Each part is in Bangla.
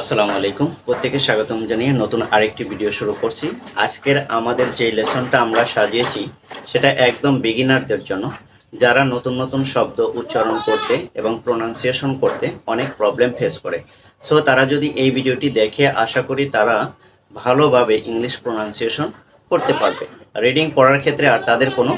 আসসালামু আলাইকুম। প্রত্যেকে স্বাগতম জানিয়ে নতুন আরেকটি ভিডিও শুরু করছি। আজকের আমাদের যে লেসনটা আমরা সাজিয়েছি, সেটা একদম বিগিনারদের জন্য। যারা নতুন নতুন শব্দ উচ্চারণ করতে এবং প্রোনাউন্সিয়েশন করতে অনেক প্রবলেম ফেস করে। সো তারা যদি এই ভিডিওটি দেখে আশা করি তারা ভালোভাবে ইংলিশ প্রোনাউন্সিয়েশন করতে পারবে। রিডিং পড়ার ক্ষেত্রে আর তাদের কোনো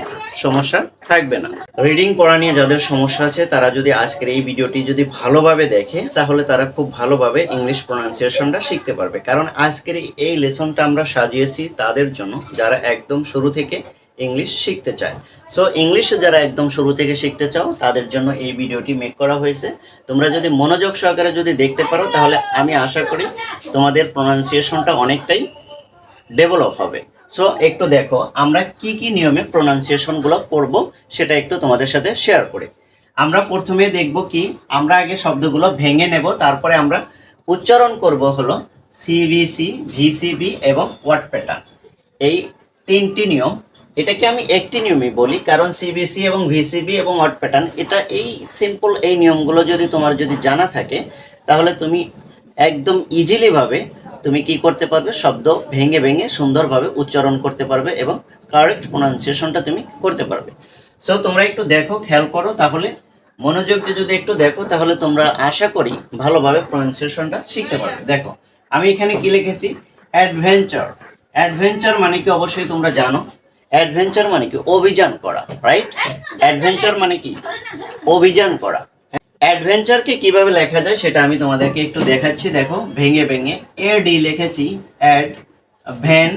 সমস্যা থাকবে না। রিডিং পড়া নিয়ে যাদের সমস্যা আছে, তারা যদি আজকের এই ভিডিওটি যদি ভালোভাবে দেখে, তাহলে তারা খুব ভালোভাবে ইংলিশ প্রোনাউন্সিয়েশনটা শিখতে পারবে। কারণ আজকের এই লেসনটা আমরা সাজিয়েছি তাদের জন্য, যারা একদম শুরু থেকে ইংলিশ শিখতে চায়। সো ইংলিশে যারা একদম শুরু থেকে শিখতে চাও, তাদের জন্য এই ভিডিওটি মেক করা হয়েছে। তোমরা যদি মনোযোগ সহকারে যদি দেখতে পারো, তাহলে আমি আশা করি তোমাদের প্রোনাউন্সিয়েশনটা অনেকটাই ডেভেলপ হবে। সো একটু দেখো, আমরা কি কি নিয়মে প্রোনাউন্সিয়েশনগুলো পড়ব সেটা একটু তোমাদের সাথে শেয়ার করি। আমরা প্রথমে দেখব কি, আমরা আগে শব্দগুলো ভেঙে নেব, তারপরে আমরা উচ্চারণ করব হলো সিবিসি ভিসিবি এবং ওয়ার্ড প্যাটার্ন এই তিনটি নিয়ম, এটাকে আমি একটি নিয়মই বলি, কারণ সিবিসি এবং ভিসিবি এবং ওয়ার্ড প্যাটার্ন এটা এই সিম্পল এই নিয়মগুলো যদি তোমার যদি জানা থাকে, তাহলে তুমি একদম ইজিলিভাবে তুমি কি করতে পারবে? শব্দ ভেঙে ভেঙে সুন্দরভাবে উচ্চারণ করতে পারবে এবং কারেক্ট প্রোনাউন্সিয়েশনটা তুমি করতে পারবে। সো তোমরা একটু দেখো, খেয়াল করো, তাহলে মনোযোগ দিয়ে যদি একটু দেখো, তাহলে তোমরা আশা করি ভালোভাবে প্রোনাউন্সিয়েশনটা শিখতে পারবে। দেখো, আমি এখানে কি লিখেছি? অ্যাডভেঞ্চার অ্যাডভেঞ্চার মানে কি? অবশ্যই তোমরা জানো। অ্যাডভেঞ্চার মানে কি? অভিযান করা রাইট অ্যাডভেঞ্চার মানে কি? অভিযান করা। অ্যাডভেঞ্চারকে কীভাবে লেখা যায় সেটা আমি তোমাদেরকে একটু দেখাচ্ছি, দেখো, ভেঙে ভেঙে। এ ডি লিখেছি অ্যাড ভ্যান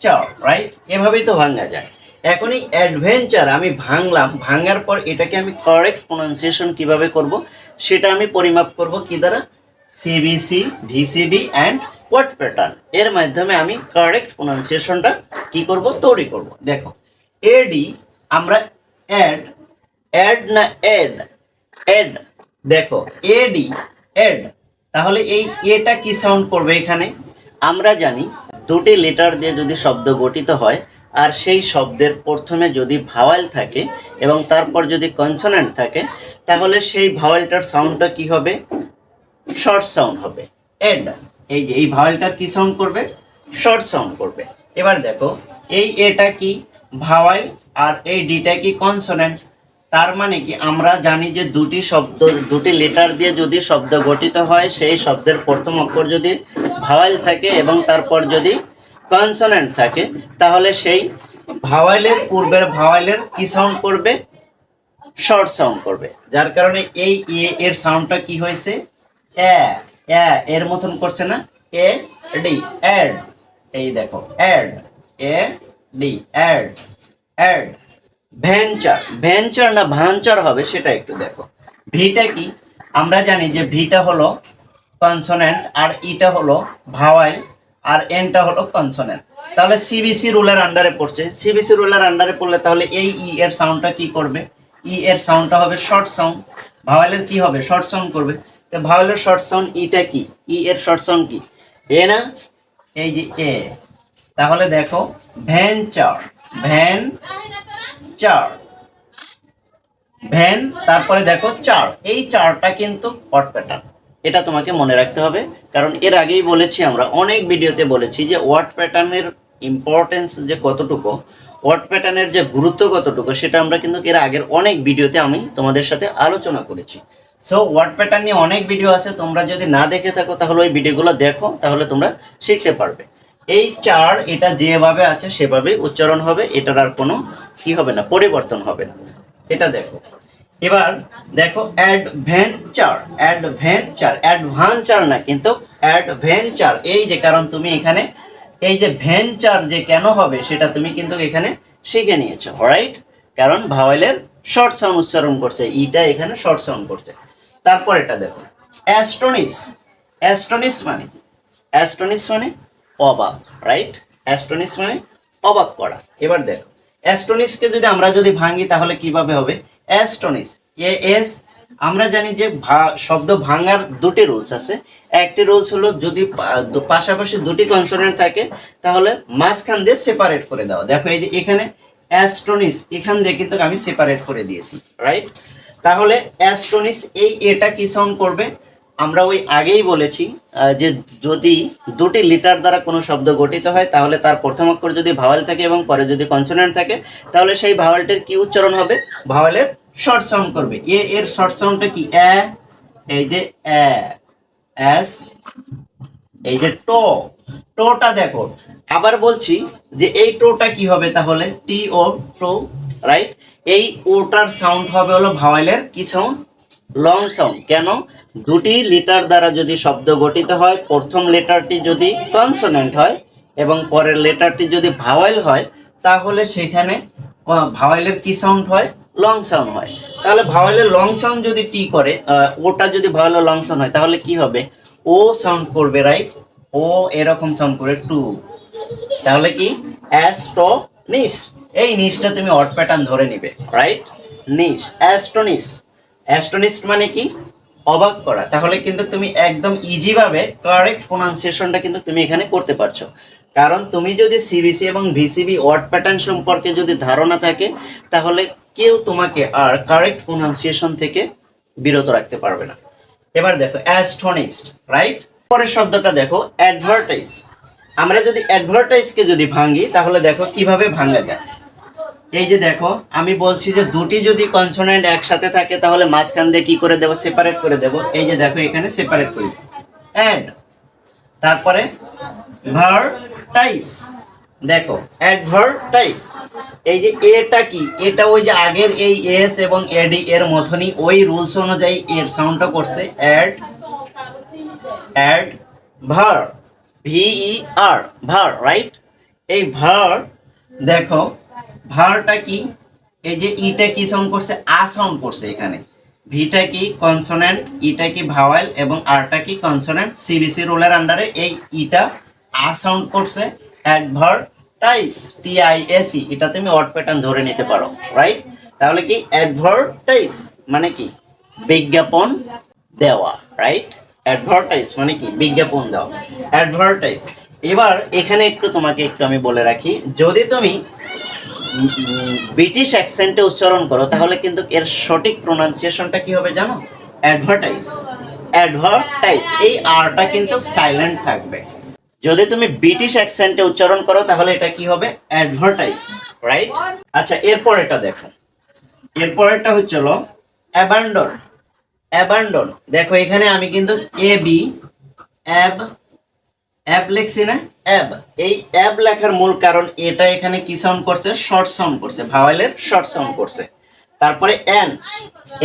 চার রাইট এভাবেই তো ভাঙা যায়। এখন এই অ্যাডভেঞ্চার আমি ভাঙলাম, ভাঙার পর এটাকে আমি কারেক্ট প্রোনাউন্সিয়েশন কীভাবে করব সেটা আমি পরিমাপ করব কি দ্বারা? CBC VCB and word pattern এর মাধ্যমে আমি কারেক্ট প্রোনাউন্সিয়েশনটা কি করব? তৈরি করব। দেখো এডি আমরা অ্যাড অ্যাড না অ্যাড এড, দেখো, এডি, এড। তাহলে এই এটা কি সাউন্ড করবে এখানে? আমরা জানি দুটি লেটার দিয়ে যদি শব্দ গঠিত হয়, আর সেই শব্দের প্রথমে যদি ভাওয়াল থাকে এবং তারপর যদি কনসোনেন্ট থাকে, তাহলে সেই ভাওয়ালটার সাউন্ডটা কি হবে? শর্ট সাউন্ড হবে। এড, এই যে, এই ভাওয়ালটার কি সাউন্ড করবে? শর্ট সাউন্ড করবে। এবার দেখো, এই এটা কি ভাওয়াল আর এই ডিটা কি কনসোনেন্ট তার মানে কি? আমরা জানি যে দুটি শব্দ, দুটি লেটার দিয়ে যদি শব্দ গঠিত হয়, সেই শব্দের প্রথম অক্ষর যদি ভাওয়াইল থাকে এবং তারপর যদি কনসোনেন্ট থাকে, তাহলে সেই ভাওয়াইলের পূর্বের ভাওয়াইলের কি সাউন্ড করবে? শর্ট সাউন্ড করবে। যার কারণে এই এ এর সাউন্ডটা কি হয়েছে? এ এ, এর মতন করছে না? এ, ডি অ্যাড এই দেখো add A, D add add venture. Venture না ভাঞ্চার হবে সেটা একটু দেখো। ভিটা কি? আমরা জানি যে ভিটা হলো কনসোনেন্ট আর ইটা হলো ভাওয়াইল আর এনটা হলো কনসোনেন্ট তাহলে সিবিসি রুলের আন্ডারে পড়ছে। সিবিসি রুলের আন্ডারে পড়লে তাহলে এই ই এর সাউন্ডটা কি করবে? ই এর সাউন্ডটা হবে শর্ট সাউন্ড ভাওয়ালের কি হবে? শর্ট সাউন্ড করবে। তো ভাওয়ালের শর্ট সাউন্ড ইটা কি? ই এর শর্ট সাউন্ড কি? এ না? এই যে এ। তাহলে দেখো, ভেঞ্চার। ভ্যান চার। ভ্যান, তারপরে দেখো চার। এই চারটা কিন্তু অট প্যাটার্ন। এটা তোমাকে মনে রাখতে হবে, কারণ এর আগেই বলেছি আমরা, অনেক ভিডিওতে বলেছি যে ওয়ার্ড প্যাটার্নের ইম্পর্টেন্স যে কতটুকু ওয়ার্ড প্যাটার্নের যে গুরুত্ব কতটুকু, সেটা আমরা কিন্তু এর আগের অনেক ভিডিওতে আমি তোমাদের সাথে আলোচনা করেছি। সো ওয়ার্ড প্যাটার্ন নিয়ে অনেক ভিডিও আছে, তোমরা যদি না দেখে থাকো, তাহলে ওই ভিডিওগুলো দেখো, তাহলে তোমরা শিখতে পারবে। এই চার, এটা যেভাবে আছে সেভাবেই উচ্চারণ হবে, এটার আর কোনো কি হবে না, পরিবর্তন হবে না। এটা দেখো। এবার দেখো অ্যাডভেঞ্চার অ্যাডভেঞ্চার অ্যাডভাঞ্চার না কিন্তু অ্যাডভেঞ্চার এই যে, কারণ তুমি এখানে, এই যে ভেঞ্চার যে কেন হবে, সেটা তুমি কিন্তু এখানে শিখে নিয়েছো রাইট কারণ ভাওয়েলের শর্ট সাউন্ড উচ্চারণ করছে, ইটা এখানে শর্ট সাউন্ড করছে। তারপর এটা দেখো অ্যাস্টনিস অ্যাস্টনিস মানে? অ্যাস্টনিস মানে অবাক রাইট অ্যাস্টনিস মানে অবাক করা। এবার দেখো অ্যাস্টনিসকে যদি আমরা যদি ভাঙি, তাহলে কীভাবে হবে? অ্যাস্টনিস এ এস আমরা জানি যে শব্দ ভাঙার দুটি রুলস আছে। একটি রুলস হলো যদি পাশাপাশি দুটি কনসোনেন্ট থাকে, তাহলে মাঝখান দিয়ে সেপারেট করে দেওয়া। দেখো এই যে এখানে অ্যাস্টনিস এখান দিয়ে কিন্তু আমি সেপারেট করে দিয়েছি রাইট তাহলে অ্যাস্টনিস এই এটা কি সাউন্ড করবে? আমরা ওই আগেই বলেছি যে যদি দুটি লিটার দ্বারা কোনো শব্দ গঠিত হয়, তাহলে তার প্রথম অক্ষর যদি ভাওয়াল থাকে এবং পরে যদি কনসোনেন্ট থাকে, তাহলে সেই ভাওয়ালটির কি উচ্চারণ হবে? ভাওয়ালের শর্ট সাউন্ড করবে। এ, এর শর্ট সাউন্ডটা কি? এ, এই যে এস, এই যে টো। টোটা দেখো, আবার বলছি যে এই টোটা কি হবে তাহলে? টি ও টো রাইট এই ওটার সাউন্ড হবে হলো ভাওয়ালের কি সাউন্ড লং সাউন্ড কেন? দুটি লিটার দ্বারা যদি শব্দ গঠিত হয়, প্রথম লেটারটি যদি কনসোনেন্ট হয় এবং পরের লেটারটি যদি ভাওয়াল হয়, তাহলে সেখানে ভাওয়ালের কি সাউন্ড হয়? লং সাউন্ড হয়। তাহলে ভাওয়ালের লং সাউন্ড যদি টি করে ওটা যদি ভাওয়ালের লং সাউন্ড হয়, তাহলে কি হবে? ও সাউন্ড করবে রাইট ও এরকম সাউন্ড করে টু। তাহলে কি? অ্যাস্ট্রোনিস। এই নিসটা তুমি অট প্যাটার্ন ধরে নিবে রাইট নিস, অ্যাস্ট্রোনিস। অ্যাস্ট্রোনিস মানে কি? অবাক করা। তাহলে কিন্তু তুমি একদম ইজি ভাবে কারেক্ট প্রোনাউন্সিয়েশনটা কিন্তু তুমি এখানে করতে পারছ। কারণ তুমি যদি সিবিসি এবং ভিসিবি ওয়ার্ড প্যাটার্ন সম্পর্কে যদি ধারণা থাকে, তাহলে কেউ তোমাকে আর কারেক্ট প্রোনাউন্সিয়েশন থেকে বিরত রাখতে পারবে না। এবার দেখো, অ্যাস্ট্রনিস্ট রাইট পরের শব্দটা দেখো অ্যাডভার্টাইজ আমরা যদি অ্যাডভার্টাইজকে যদি ভাঙি, তাহলে দেখো কীভাবে ভাঙা যায়। এই যে দেখো, আমি বলছি যে দুটি যদি কনসোনেন্ট একসাথে থাকে, তাহলে মাঝখান দিয়ে কি করে দেবো? সেপারেট করে দেবো। এই যে দেখো, এখানে সেপারেট করি অ্যাড তারপরে ভার্টাইজ দেখো অ্যাডভার্টাইজ এই যে এটা কি? এটা ওই যে আগের এই এস এবং এডি এর মতনই ওই রুলস অনুযায়ী এর সাউন্ডটা করছে। অ্যাড অ্যাড ভার ভিই আর ভার রাইট এই ভার দেখো ভারটা কি? এই যে ইটা কি সাউন্ড করছে? আ সাউন্ড করছে এখানে। ভিটা কি কনসোনেন্ট ইটা কি ভাওয়াল এবং আরটা কি কনসোনেন্ট সিবিসি রুলের আন্ডারে এই ইটা আ সাউন্ড করছে advertise T I S E এটা তুমি অট প্যাটার্ন ধরে নিতে পারো রাইট তাহলে কি অ্যাডভার্টাইজ মানে কি? বিজ্ঞাপন দেওয়া রাইট অ্যাডভার্টাইজ মানে কি? বিজ্ঞাপন দেওয়া। অ্যাডভার্টাইজ এবার এখানে একটু তোমাকে একটু আমি বলে রাখি, যদি তুমি ব্রিটিশ অ্যাকসেন্টে উচ্চারণ করো, তাহলে কিন্তু এর সঠিক প্রোনাউন্সিয়েশনটা কি হবে জানো? অ্যাডভার্টাইজ অ্যাডভার্টাইজ এই আরটা কিন্তু সাইলেন্ট থাকবে। যদি তুমি ব্রিটিশ অ্যাকসেন্টে উচ্চারণ করো, তাহলে এটা কি হবে? অ্যাডভার্টাইজ রাইট আচ্ছা এরপর এটা দেখো। এরপরেরটা হচ্ছিল অ্যাবান্ডন অ্যাবান্ডন দেখো, এখানে আমি কিন্তু এ বি অ্যাব অ্যাব লিখছি না? অ্যাব। এই অ্যাব লেখার মূল কারণ এটা এখানে কি সাউন্ড করছে? শর্ট সাউন্ড করছে। ভাওয়ালের শর্ট সাউন্ড করছে। তারপরে এন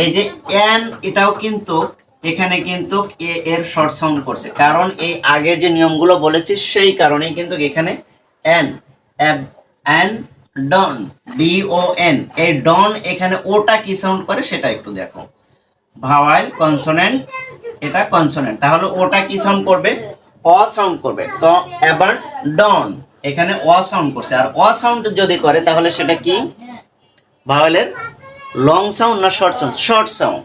এই যে এন এটাও কিন্তু, এখানে কিন্তু এ এর শর্ট সাউন্ড করছে। কারণ এই আগে যে নিয়মগুলো বলেছি, সেই কারণেই কিন্তু এখানে N ab, an, don D O N এই ডন এখানে ওটা কি সাউন্ড করে সেটা একটু দেখো। ভাওয়াল কনসোনেন্ট এটা কনসোনেন্ট তাহলে ওটা কি সাউন্ড করবে? অ সাউন্ড করবে। ক, এবার ডন। এখানে অ সাউন্ড করছে। আর অ সাউন্ড যদি করে, তাহলে সেটা কি? ভাওয়ালের লং সাউন্ড না শর্ট সাউন্ড? Short sound.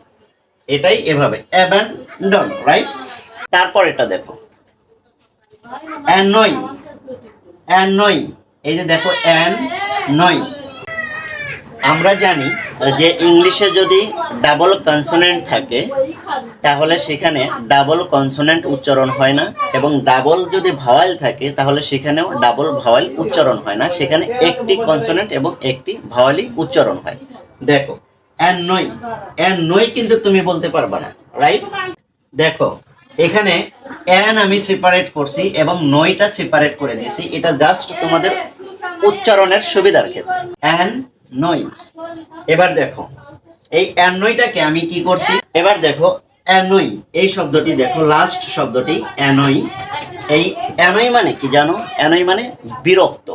এটাই এভাবে। Abandon right? তারপর এটা দেখো। অ্যানয়। অ্যানয়। এই যে দেখো অ্যান নয় আমরা জানি যে ইংলিশে যদি ডাবল কনসোনেন্ট থাকে, তাহলে সেখানে ডাবল কনসোনেন্ট উচ্চারণ হয় না, এবং ডাবল যদি ভাওয়াল থাকে, তাহলে সেখানেও ডাবল ভাওয়াল উচ্চারণ হয় না। সেখানে একটি কনসোনেন্ট এবং একটি ভাওয়ালই উচ্চারণ হয়। দেখো অ্যান নই অ্যান নই কিন্তু তুমি বলতে পারবা না রাইট দেখো, এখানে অ্যান আমি সেপারেট করছি এবং নইটা সেপারেট করে দিয়েছি। এটা জাস্ট তোমাদের উচ্চারণের সুবিধার ক্ষেত্রে। অ্যান নই এবার দেখো, এই অ্যানয়টাকে আমি কি করছি? এবার দেখো অ্যানই এই শব্দটি দেখো লাস্ট শব্দটি অ্যানই এই অ্যানই মানে কি জানো? অ্যানই মানে বিরক্ত।